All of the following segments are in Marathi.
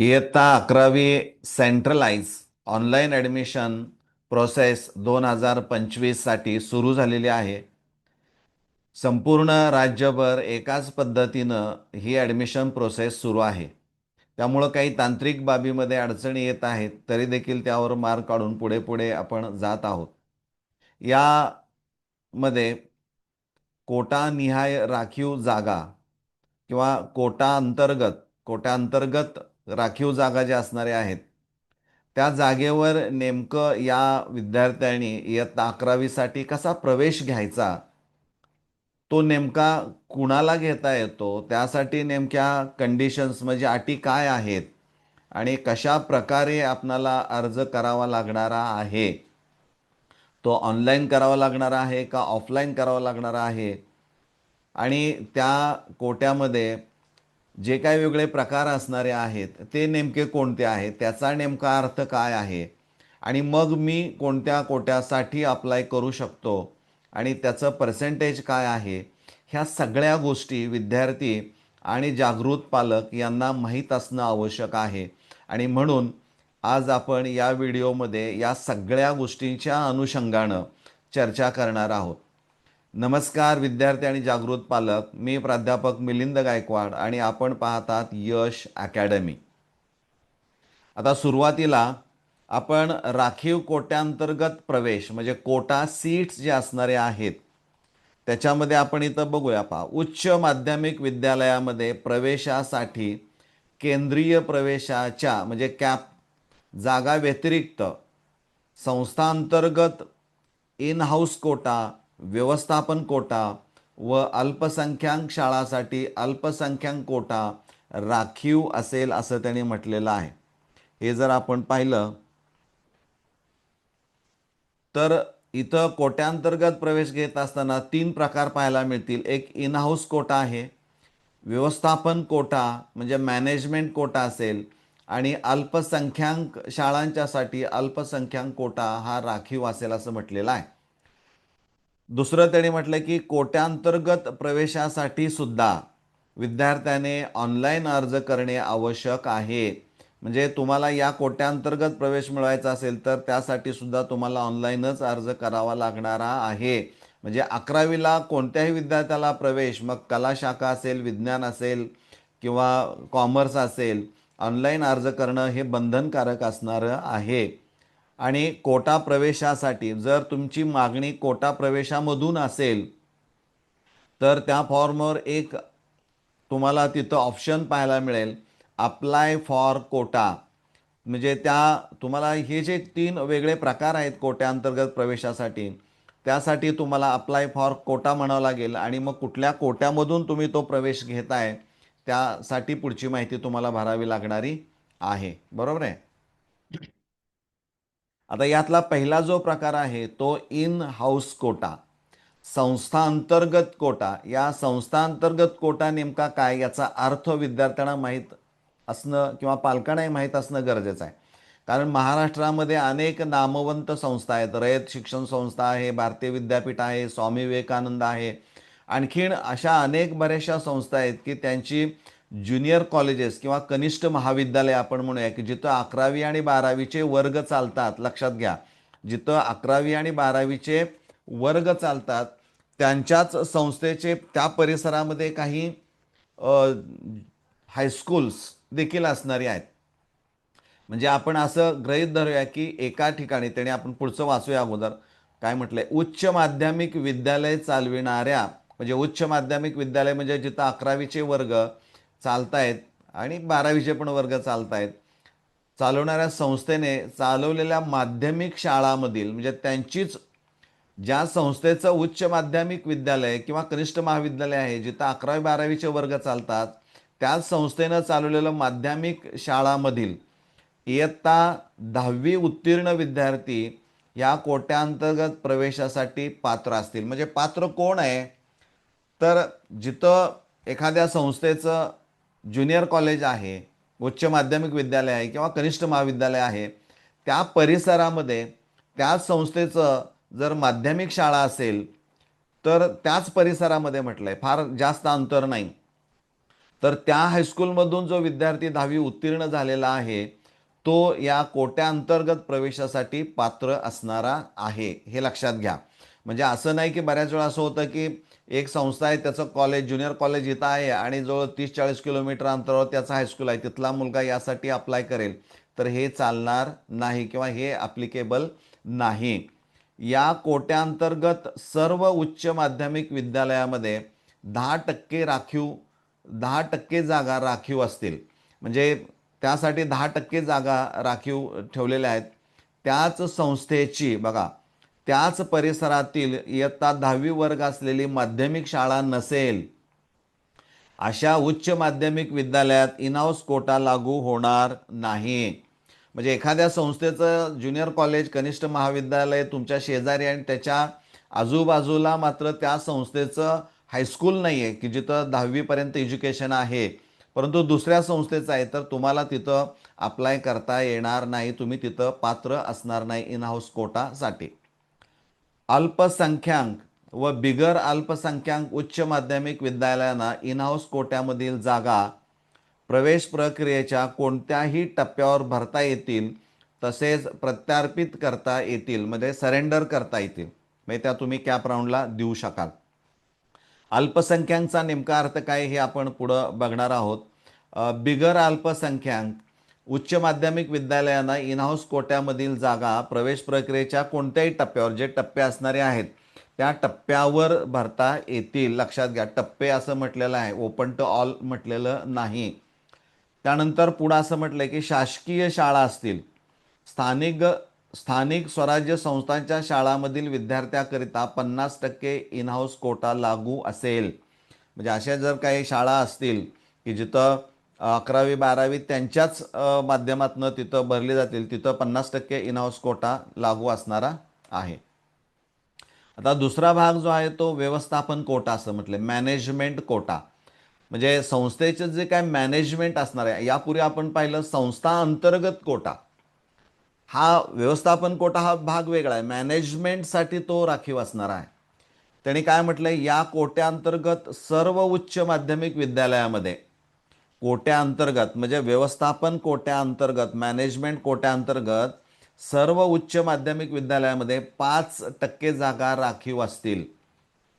इयत्ता अकरावी सेंट्रलाइज ऑनलाईन ॲडमिशन प्रोसेस दोन हजार पंचवीससाठी सुरू झालेली आहे. संपूर्ण राज्यभर एकाच पद्धतीनं ही ॲडमिशन प्रोसेस सुरू आहे. त्यामुळं काही तांत्रिक बाबीमध्ये अडचणी येत आहेत तरी देखील त्यावर मार्ग काढून पुढे पुढे आपण जात आहोत. यामध्ये कोटानिहाय राखीव जागा किंवा कोटा अंतर्गत कोटा अंतर्गत राखीव जागा ज्या असणाऱ्या आहेत त्या जागेवर नेमकं या विद्यार्थ्यांनी इयत्ता अकरावीसाठी कसा प्रवेश घ्यायचा तो नेमका कुणाला घेता येतो त्यासाठी नेमक्या कंडिशन्स म्हणजे अटी काय आहेत आणि कशा प्रकारे आपणाला अर्ज करावा लागणारा आहे तो ऑनलाईन करावा लागणारा आहे का ऑफलाईन करावा लागणारा आहे आणि त्या कोट्यामध्ये जे काय वेगळे प्रकार असणारे आहेत ते नेमके कोणते आहेत त्याचा नेमका अर्थ काय आहे? आणि मग मी कोणत्या कोट्यासाठी अप्लाय करू शकतो? आणि त्याचं पर्सेंटेज काय आहे? ह्या सगळ्या गोष्टी विद्यार्थी आणि जागृत पालक यांना माहीत असणं आवश्यक आहे. आणि म्हणून आज आपण या व्हिडिओमध्ये या सगळ्या गोष्टींच्या अनुषंगानं चर्चा करणार आहोत. नमस्कार विद्यार्थी आणि जागृत पालक. मी प्राध्यापक मिलिंद गायकवाड आणि आपण पाहतात यश अकॅडमी. आता सुरुवातीला आपण राखीव कोट्यांतर्गत प्रवेश म्हणजे कोटा सीट्स जे असणारे आहेत त्याच्यामध्ये आपण इथं बघूया पहा. उच्च माध्यमिक विद्यालयामध्ये प्रवेशासाठी केंद्रीय प्रवेशाच्या म्हणजे कॅप जागा व्यतिरिक्त संस्थांतर्गत इन हाऊस कोटा व्यवस्थापन कोटा व अल्पसंख्याक शाळासाठी अल्पसंख्याक कोटा राखीव असेल असं त्यांनी म्हटलेलं आहे. हे जर आपण पाहिलं तर इथं कोट्यांतर्गत प्रवेश घेत असताना तीन प्रकार पाहायला मिळतील. एक इन हाऊस कोटा आहे व्यवस्थापन कोटा म्हणजे मॅनेजमेंट कोटा असेल आणि अल्पसंख्याक शाळांच्यासाठी अल्पसंख्याक कोटा हा राखीव असेल असं म्हटलेलं आहे. दुसरं त्यांनी म्हटलं की कोट्यांतर्गत प्रवेशासाठी सुद्धा विद्यार्थ्याने ऑनलाईन अर्ज करणे आवश्यक आहे. म्हणजे तुम्हाला या कोट्यांतर्गत प्रवेश मिळवायचा असेल तर त्यासाठी सुद्धा तुम्हाला ऑनलाईनच अर्ज करावा लागणारा आहे. म्हणजे अकरावीला कोणत्याही विद्यार्थ्याला प्रवेश मग कला शाखा असेल विज्ञान असेल किंवा कॉमर्स असेल ऑनलाईन अर्ज करणं हे बंधनकारक असणारं आहे. आणि कोटा प्रवेशासाठी जर तुमची मागणी कोटा प्रवेशामधून असेल तर त्या फॉर्मवर एक तुम्हाला तिथं ऑप्शन पाहायला मिळेल अप्लाय फॉर कोटा म्हणजे त्या तुम्हाला हे जे तीन वेगळे प्रकार आहेत कोट्याअंतर्गत प्रवेशासाठी त्यासाठी तुम्हाला अप्लाय फॉर कोटा म्हणावं लागेल आणि मग कुठल्या कोट्यामधून तुम्ही तो प्रवेश घेताय त्यासाठी पुढची माहिती तुम्हाला भरावी लागणारी आहे. बरोबर आहे? आता यातला पहिला जो प्रकार आहे तो इन हाऊस कोटा संस्था अंतर्गत कोटा या संस्थांतर्गत कोटा नेमका काय याचा अर्थ विद्यार्थ्यांना माहीत असणं किंवा पालकांनाही माहीत असणं गरजेचं आहे. कारण महाराष्ट्रामध्ये अनेक नामवंत संस्था आहेत. रयत शिक्षण संस्था आहे भारतीय विद्यापीठ आहे स्वामी विवेकानंद आहे. आणखीन अशा अनेक बऱ्याचशा संस्था आहेत की त्यांची ज्युनियर कॉलेजेस किंवा कनिष्ठ महाविद्यालय आपण म्हणूया की जिथं अकरावी आणि बारावीचे वर्ग चालतात लक्षात घ्या. जिथं अकरावी आणि बारावीचे वर्ग चालतात त्यांच्याच संस्थेचे त्या परिसरामध्ये काही हायस्कूल्स देखील असणारी आहेत. म्हणजे आपण असं गृहीत धरूया की एका ठिकाणी त्याने आपण पुढचं वाचूया अगोदर. काय म्हटलंय? उच्च माध्यमिक विद्यालय चालविणाऱ्या म्हणजे उच्च माध्यमिक विद्यालय म्हणजे जिथं अकरावीचे वर्ग चालतायत आणि बारावीचे पण वर्ग चालतायत. चालवणाऱ्या संस्थेने चालवलेल्या माध्यमिक शाळामधील म्हणजे त्यांचीच ज्या संस्थेचं उच्च माध्यमिक विद्यालय किंवा कनिष्ठ महाविद्यालय आहे जिथं अकरावी बारावीचे वर्ग चालतात त्याच संस्थेनं चालवलेलं माध्यमिक शाळामधील इयत्ता दहावी उत्तीर्ण विद्यार्थी या कोट्यांतर्गत प्रवेशासाठी पात्र असतील. म्हणजे पात्र कोण आहे? तर जिथं एखाद्या संस्थेचं ज्युनियर कॉलेज आहे उच्च माध्यमिक विद्यालय आहे किंवा कनिष्ठ महाविद्यालय आहे त्या परिसरामध्ये त्याच संस्थेचं जर माध्यमिक शाळा असेल तर त्याच परिसरामध्ये म्हटलं आहे फार जास्त अंतर नाही. तर त्या हायस्कूलमधून जो विद्यार्थी दहावी उत्तीर्ण झालेला आहे तो या कोट्याअंतर्गत प्रवेशासाठी पात्र असणारा आहे हे लक्षात घ्या. म्हणजे असं नाही की बऱ्याच वेळा असं होतं की एक संस्था आहे त्याचं कॉलेज ज्युनियर कॉलेज इथं आहे आणि जवळ तीस चाळीस किलोमीटर अंतरावर त्याचं हायस्कूल आहे तिथला मुलगा यासाठी अप्लाय करेल. तर हे चालणार नाही किंवा हे ॲप्लिकेबल नाही. या कोट्याअंतर्गत सर्व उच्च माध्यमिक विद्यालयामध्ये दहा टक्के राखीव दहा टक्के जागा राखीव असतील. म्हणजे त्यासाठी दहा टक्के जागा राखीव ठेवलेल्या आहेत. त्याच संस्थेची बघा त्याच परिसरातील इयत्ता दहावी वर्ग असलेली माध्यमिक शाळा नसेल अशा उच्च माध्यमिक विद्यालयात इनहाऊस कोटा लागू होणार नाही. म्हणजे एखाद्या संस्थेचं ज्युनियर कॉलेज कनिष्ठ महाविद्यालय तुमच्या शेजारी आणि त्याच्या आजूबाजूला मात्र त्या संस्थेचं हायस्कूल नाही आहे की जिथं दहावीपर्यंत एज्युकेशन आहे. परंतु दुसऱ्या संस्थेचं आहे तर तुम्हाला तिथं अप्लाय करता येणार नाही. तुम्ही तिथं पात्र असणार नाही इन हाऊस कोटासाठी अल्पसंख्याक व बिगर अल्पसंख्याक उच्च माध्यमिक विद्यालयांना इन हाऊस कोट्यामधील जागा प्रवेश प्रक्रियेच्या कोणत्याही टप्प्यावर भरता येतील तसेच प्रत्यार्पित करता येतील म्हणजे सरेंडर करता येतील. म्हणजे त्या तुम्ही कॅप राऊंडला देऊ शकाल. अल्पसंख्याकचा नेमका अर्थ काय हे आपण पुढं बघणार आहोत. बिगर अल्पसंख्याक उच्च माध्यमिक विद्यालयांना इनहाऊस कोट्यामधील जागा प्रवेश प्रक्रियेच्या कोणत्याही टप्प्यावर जे टप्पे असणारे आहेत त्या टप्प्यावर भरता येतील. लक्षात घ्या टप्पे असं म्हटलेलं आहे ओपन टू ऑल म्हटलेलं नाही. त्यानंतर पुढं असं म्हटलं की शासकीय शाळा असतील. स्थानिक स्थानिक स्वराज्य संस्थांच्या शाळांमधील विद्यार्थ्याकरिता पन्नास टक्के इनहाऊस कोटा लागू असेल. म्हणजे अशा जर काही शाळा असतील की जिथं अकरावी बारावी त्यांच्याच माध्यमातून माध्यमातनं तिथं भरली जातील. तिथं पन्नास टक्के इनहाऊस कोटा लागू असणारा आहे. आता दुसरा भाग जो आहे तो व्यवस्थापन कोटा असं म्हटलं मॅनेजमेंट कोटा म्हणजे संस्थेचं जे काय मॅनेजमेंट असणार आहे यापूर्वी आपण पाहिलं संस्था अंतर्गत कोटा हा व्यवस्थापन कोटा हा भाग वेगळा आहे. मॅनेजमेंटसाठी तो राखीव असणार आहे. त्यांनी काय म्हटलंय? या कोट्याअंतर्गत सर्व उच्च माध्यमिक विद्यालयामध्ये कोट्याअंतर्गत म्हणजे व्यवस्थापन कोट्याअंतर्गत मॅनेजमेंट कोट्याअंतर्गत सर्व उच्च माध्यमिक विद्यालयामध्ये पाच टक्के जागा राखीव असतील.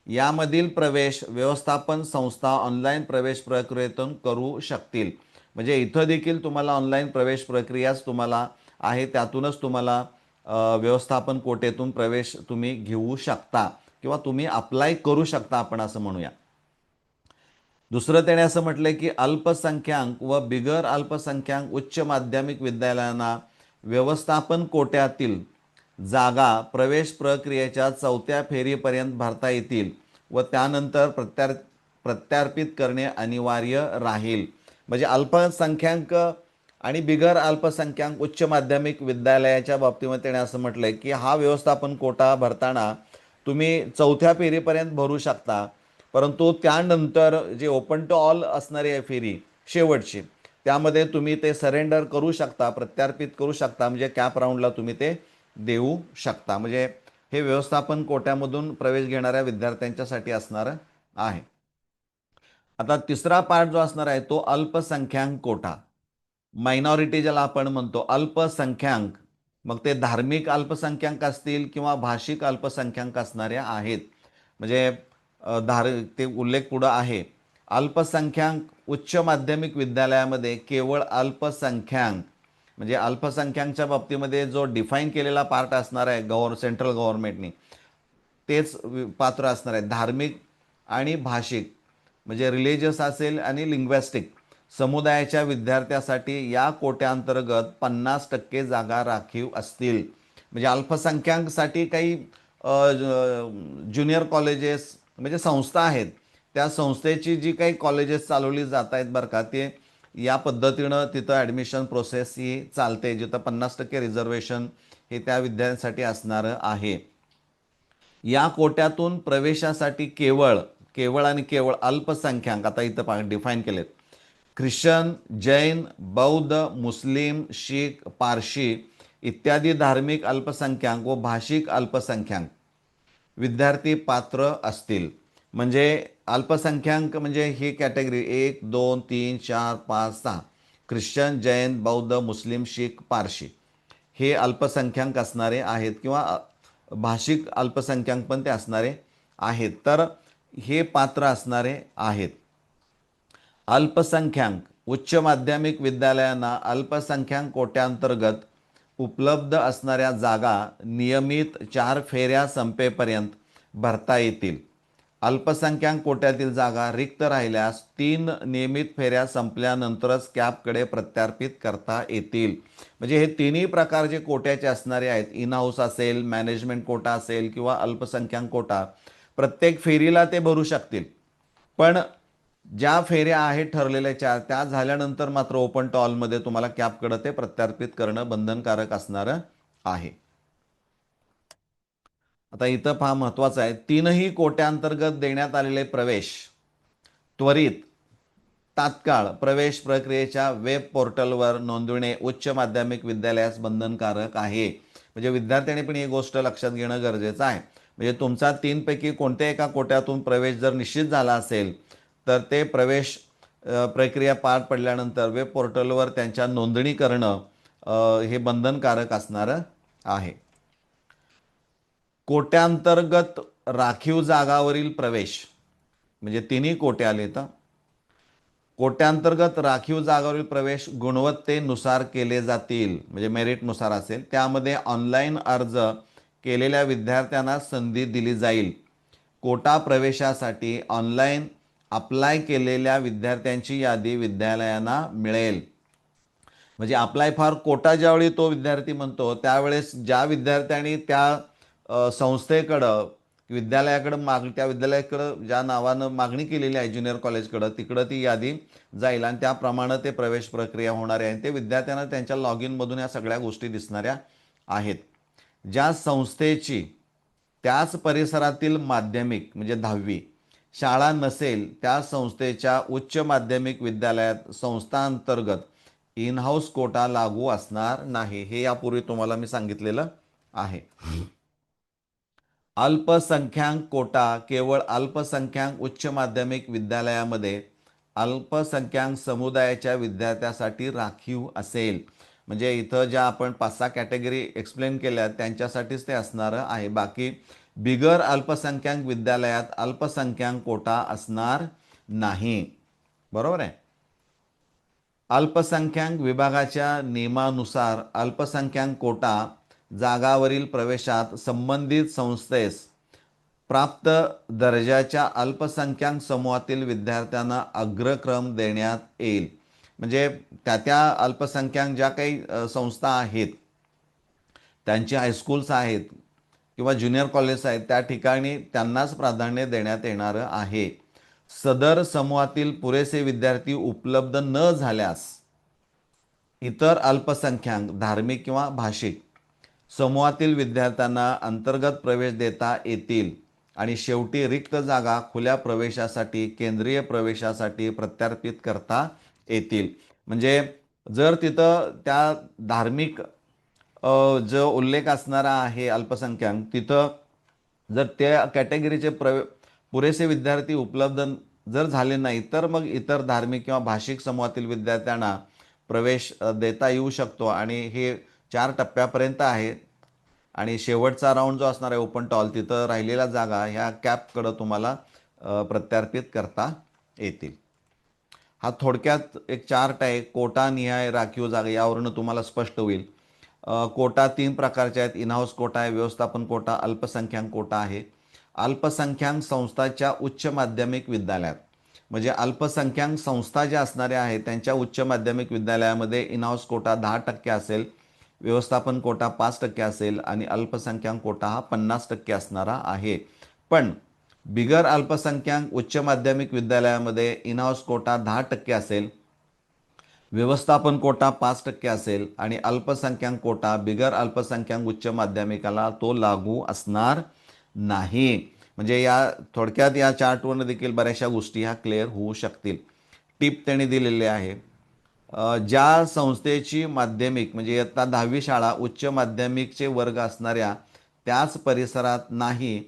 यामधील प्रवेश व्यवस्थापन संस्था ऑनलाईन प्रवेश प्रक्रियेतून करू शकतील. म्हणजे इथं देखील तुम्हाला ऑनलाईन प्रवेश प्रक्रियाच तुम्हाला आहे त्यातूनच तुम्हाला व्यवस्थापन कोटेतून प्रवेश तुम्ही घेऊ शकता किंवा तुम्ही अप्लाय करू शकता आपण असं म्हणूया. दुसरं त्याने असं म्हटलंय की अल्पसंख्याक व बिगर अल्पसंख्याक उच्च माध्यमिक विद्यालयांना व्यवस्थापन कोट्यातील जागा प्रवेश प्रक्रियेच्या चौथ्या फेरीपर्यंत भरता येतील व त्यानंतर प्रत्यार प्रत्यार्पित करणे अनिवार्य राहील. म्हणजे अल्पसंख्याक आणि बिगर अल्पसंख्याक उच्च माध्यमिक विद्यालयाच्या बाबतीमध्ये त्याने असं म्हटलंय की हा व्यवस्थापन कोटा भरताना तुम्ही चौथ्या फेरीपर्यंत भरू शकता. परंतु त्यानंतर जे ओपन टू ऑल असणारी आहे फेरी शेवटची त्यामध्ये तुम्ही ते सरेंडर करू शकता प्रत्यार्पित करू शकता म्हणजे कॅप राऊंडला तुम्ही ते देऊ शकता. म्हणजे हे व्यवस्थापन कोट्यामधून प्रवेश घेणाऱ्या विद्यार्थ्यांच्यासाठी असणार आहे. आता तिसरा पार्ट जो असणार आहे तो अल्पसंख्याक कोटा. मायनॉरिटी ज्याला आपण म्हणतो अल्पसंख्याक मग ते धार्मिक अल्पसंख्याक असतील किंवा भाषिक अल्पसंख्याक असणाऱ्या आहेत. म्हणजे धार ते उल्लेख पुढं आहे. अल्पसंख्याक उच्च माध्यमिक विद्यालयामध्ये केवळ अल्पसंख्याक म्हणजे अल्पसंख्याकच्या बाबतीमध्ये जो डिफाईन केलेला पार्ट असणार आहे गव्हर् सेंट्रल गव्हर्नमेंटनी तेच पात्र असणार आहे. धार्मिक आणि भाषिक म्हणजे रिलिजियस असेल आणि लिंग्वॅस्टिक समुदायाच्या विद्यार्थ्यासाठी या कोट्याअंतर्गत पन्नास टक्के जागा राखीव असतील. म्हणजे अल्पसंख्याकसाठी काही ज्युनियर कॉलेजेस म्हणजे संस्था आहेत. त्या संस्थेची जी काही कॉलेजेस चालवली जात आहेत बरं का ते या पद्धतीनं तिथं ॲडमिशन प्रोसेस ही चालते जिथं पन्नास टक्के रिझर्वेशन हे त्या विद्यार्थ्यांसाठी असणारं आहे. या कोट्यातून प्रवेशासाठी केवळ केवळ आणि केवळ अल्पसंख्याक आता इथं पा डिफाईन केलेत. ख्रिश्चन जैन बौद्ध मुस्लिम शीख पारशी इत्यादी धार्मिक अल्पसंख्याक व भाषिक अल्पसंख्याक विद्यार्थी पात्र असतील. म्हणजे अल्पसंख्याक म्हणजे ही कॅटेगरी एक दोन तीन चार पाच सहा. ख्रिश्चन जैन बौद्ध मुस्लिम शीख पारशी. हे अल्पसंख्याक असणारे आहेत किंवा भाषिक अल्पसंख्याक पण ते असणारे आहेत. तर हे पात्र असणारे आहेत. अल्पसंख्याक उच्च माध्यमिक विद्यालयांना अल्पसंख्याक कोट्यांतर्गत उपलब्ध असणाऱ्या जागा नियमित चार फेऱ्या संपेपर्यंत भरता येतील. अल्पसंख्याक कोट्यातील जागा रिक्त राहिल्यास तीन नियमित फेऱ्या संपल्यानंतरच कॅपकडे प्रत्यार्पित करता येतील. म्हणजे हे तिन्ही प्रकार जे कोट्याचे असणारे आहेत इन हाऊस असेल मॅनेजमेंट कोटा असेल किंवा अल्पसंख्याक कोटा प्रत्येक फेरीला ते भरू शकतील. पण ज्या फेऱ्या आहेत ठरलेल्या चार त्या झाल्यानंतर मात्र ओपन टॉलमध्ये तुम्हाला कॅपकडे ते प्रत्यार्पित करणं बंधनकारक असणारं आहे. आता इथं फार महत्वाचं आहे. तीनही कोट्यांतर्गत देण्यात आलेले प्रवेश त्वरित तात्काळ प्रवेश प्रक्रियेच्या वेब पोर्टलवर नोंदविणे उच्च माध्यमिक विद्यालयास बंधनकारक आहे. म्हणजे विद्यार्थ्यांनी पण ही गोष्ट लक्षात घेणं गरजेचं आहे. म्हणजे तुमचा तीनपैकी कोणत्या एका कोट्यातून प्रवेश जर निश्चित झाला असेल तर ते प्रवेश प्रक्रिया पार पडल्यानंतर वेब पोर्टलवर त्यांच्या नोंदणी करणं हे बंधनकारक असणारं आहे. कोट्यांतर्गत राखीव जागावरील प्रवेश म्हणजे तिन्ही कोटे आले तर कोट्यांतर्गत राखीव जागावरील प्रवेश गुणवत्तेनुसार केले जातील म्हणजे मेरिटनुसार असेल त्यामध्ये ऑनलाईन अर्ज केलेल्या विद्यार्थ्यांना संधी दिली जाईल. कोटा प्रवेशासाठी ऑनलाईन अप्लाय केलेल्या विद्यार्थ्यांची यादी विद्यालयांना मिळेल. म्हणजे अप्लाय फॉर कोटा ज्यावेळी तो विद्यार्थी म्हणतो त्यावेळेस ज्या विद्यार्थ्यांनी त्या संस्थेकडं विद्यालयाकडं माग त्या विद्यालयाकडं ज्या नावानं मागणी केलेली आहे ज्युनियर कॉलेजकडं तिकडं ती यादी जाईल आणि त्याप्रमाणे ते प्रवेश प्रक्रिया होणार आहे. आणि ते विद्यार्थ्यांना त्यांच्या लॉग इनमधून या सगळ्या गोष्टी दिसणाऱ्या आहेत. ज्या संस्थेची त्याच परिसरातील माध्यमिक म्हणजे दहावी शाळा नसेल त्या संस्थेच्या उच्च माध्यमिक विद्यालयात संस्थांतर्गत इन हाऊस कोटा लागू असणार नाही हे यापूर्वी तुम्हाला मी सांगितलेलं आहे. अल्पसंख्याक कोटा केवळ अल्पसंख्याक उच्च माध्यमिक विद्यालयामध्ये अल्पसंख्याक समुदायाच्या विद्यार्थ्यासाठी राखीव असेल. म्हणजे इथं ज्या आपण पाच सहा कॅटेगरी एक्सप्लेन केल्या त्यांच्यासाठीच ते असणारं आहे. बाकी बिगर अल्पसंख्याक विद्यालयात अल्पसंख्याक कोटा असणार नाही. बरोबर आहे? अल्पसंख्याक विभागाच्या नियमानुसार अल्पसंख्याक कोटा जागावरील प्रवेशात संबंधित संस्थेस प्राप्त दर्जाच्या अल्पसंख्याक समूहातील विद्यार्थ्यांना अग्रक्रम देण्यात येईल. म्हणजे त्या त्या अल्पसंख्याक ज्या काही संस्था आहेत त्यांचे हायस्कूल्स आहेत किंवा ज्युनियर कॉलेज आहेत त्या ठिकाणी त्यांनाच प्राधान्य देण्यात येणारं आहे. सदर समूहातील पुरेसे विद्यार्थी उपलब्ध न झाल्यास इतर अल्पसंख्याक धार्मिक किंवा भाषिक समूहातील विद्यार्थ्यांना अंतर्गत प्रवेश देता येतील आणि शेवटी रिक्त जागा खुल्या प्रवेशासाठी केंद्रीय प्रवेशासाठी प्रत्यार्पित करता येतील. म्हणजे जर तिथं त्या धार्मिक जो उल्लेख असणारा आहे अल्पसंख्याक तिथं जर त्या कॅटेगरीचे प्रवे पुरेसे विद्यार्थी उपलब्ध जर झाले नाही तर मग इतर धार्मिक किंवा भाषिक समूहातील विद्यार्थ्यांना प्रवेश देता येऊ शकतो. आणि हे चार टप्प्यापर्यंत आहे. आणि शेवटचा राऊंड जो असणार आहे ओपन टॉल तिथं राहिलेल्या जागा ह्या कॅपकडं तुम्हाला प्रत्यार्पित करता येतील. हा थोडक्यात एक चार्ट आहे कोटा निहाय राखीव जागा यावरून तुम्हाला स्पष्ट होईल. कोटा तीन प्रकारचे आहेत. इनहाऊस कोटा आहे व्यवस्थापन कोटा अल्पसंख्याक कोटा आहे. अल्पसंख्याक संस्थाच्या उच्च माध्यमिक विद्यालयात. म्हणजे अल्पसंख्याक संस्था ज्या असणाऱ्या आहेत त्यांच्या उच्च माध्यमिक विद्यालयामध्ये इनहाऊस कोटा दहा टक्के असेल व्यवस्थापन कोटा पाच टक्के असेल आणि अल्पसंख्याक कोटा हा पन्नास टक्के असणारा आहे. पण बिगर अल्पसंख्याक उच्च माध्यमिक विद्यालयामध्ये इनहाऊस कोटा दहा टक्के असेल व्यवस्थापन कोटा पाच टक्के असेल आणि अल्पसंख्याक कोटा बिगर अल्पसंख्याक उच्च माध्यमिकाला तो लागू असणार नाही. म्हणजे या थोडक्यात या चार्टवरनं देखील बऱ्याचशा गोष्टी ह्या क्लिअर होऊ शकतील. टिप त्यांनी दिलेली आहे. ज्या संस्थेची माध्यमिक म्हणजे इयत्ता दहावी शाळा उच्च माध्यमिकचे वर्ग असणाऱ्या त्याच परिसरात नाही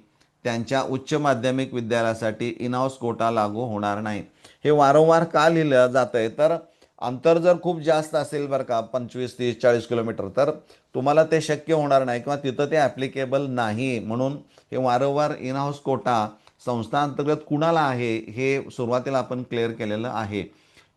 त्यांच्या उच्च माध्यमिक विद्यालयासाठी इनहाऊस कोटा लागू होणार नाही. हे वारंवार का लिहिलं जातं आहे तर अंतर जर खूप जास्त असेल बरं का पंचवीस तीस चाळीस किलोमीटर तर तुम्हाला ते शक्य होणार नाही किंवा तिथं ते ॲप्लिकेबल नाही. म्हणून हे वारंवार इन हाऊस कोटा संस्था अंतर्गत कुणाला आहे हे सुरुवातीला आपण क्लिअर केलेलं आहे.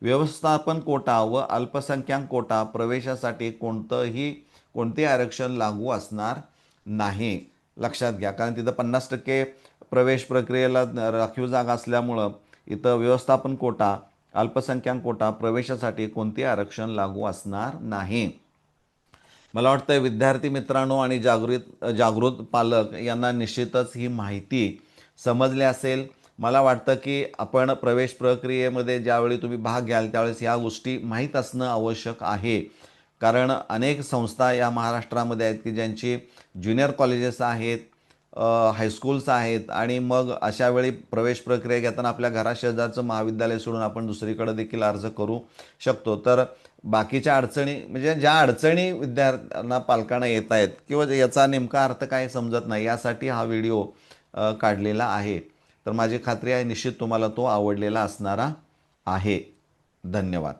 व्यवस्थापन कोटा व अल्पसंख्याक कोटा प्रवेशासाठी कोणतंही कोणते आरक्षण लागू असणार नाही. लक्षात घ्या कारण तिथं पन्नास टक्के प्रवेश प्रक्रियेला राखीव जागा असल्यामुळं इथं व्यवस्थापन कोटा अल्पसंख्याक कोटा प्रवेशासाठी कोणते आरक्षण लागू असणार नाही. मला वाटतं विद्यार्थी मित्रांनो आणि जागृत जागृत पालक यांना निश्चितच ही माहिती समजली असेल. मला वाटतं की आपण प्रवेश प्रक्रियेमध्ये ज्यावेळी तुम्ही भाग घ्याल त्यावेळेस ह्या गोष्टी माहीत असणं आवश्यक आहे. कारण अनेक संस्था या महाराष्ट्रामध्ये आहेत की ज्यांची ज्युनियर कॉलेजेस आहेत हायस्कूल्स आहेत आणि मग अशा वेळी प्रवेश प्रक्रिया घेताना आपल्या घराशेजारचं महाविद्यालय सोडून आपण दुसरीकडे देखील अर्ज करू शकतो. तर बाकीच्या अडचणी म्हणजे ज्या अडचणी विद्यार्थ्यांना पालकांना येत आहेत किंवा याचा नेमका अर्थ काय समजत नाही यासाठी हा व्हिडिओ काढलेला आहे. तर माझी खात्री आहे निश्चित तुम्हाला तो आवडलेला असणारा आहे. धन्यवाद.